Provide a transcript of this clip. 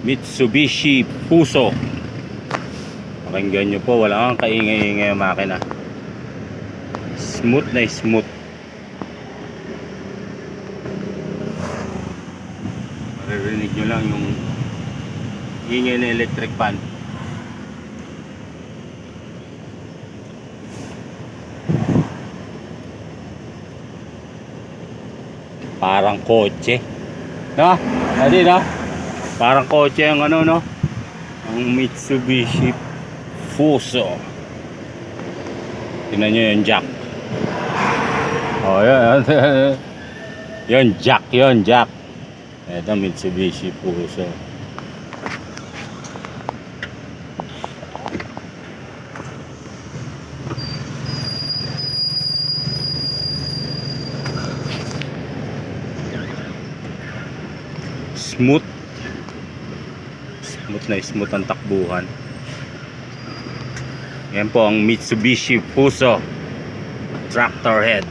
Mitsubishi Fuso. Pakinggan nyo po, wala kang kaingay-ingay ang makina. Smooth na smooth. Maririnig nyo lang yung ingay na electric fan. Parang kotse. No? Adi no? Parang kotse ang ano no? Ang Mitsubishi Fuso. Tingnan nyo yung jack. Oh, yan. yan jack, yon jack. Ito Mitsubishi Fuso. Smooth. Smooth na smooth ang takbuhan. Yan po ang Mitsubishi Fuso Tractor Head.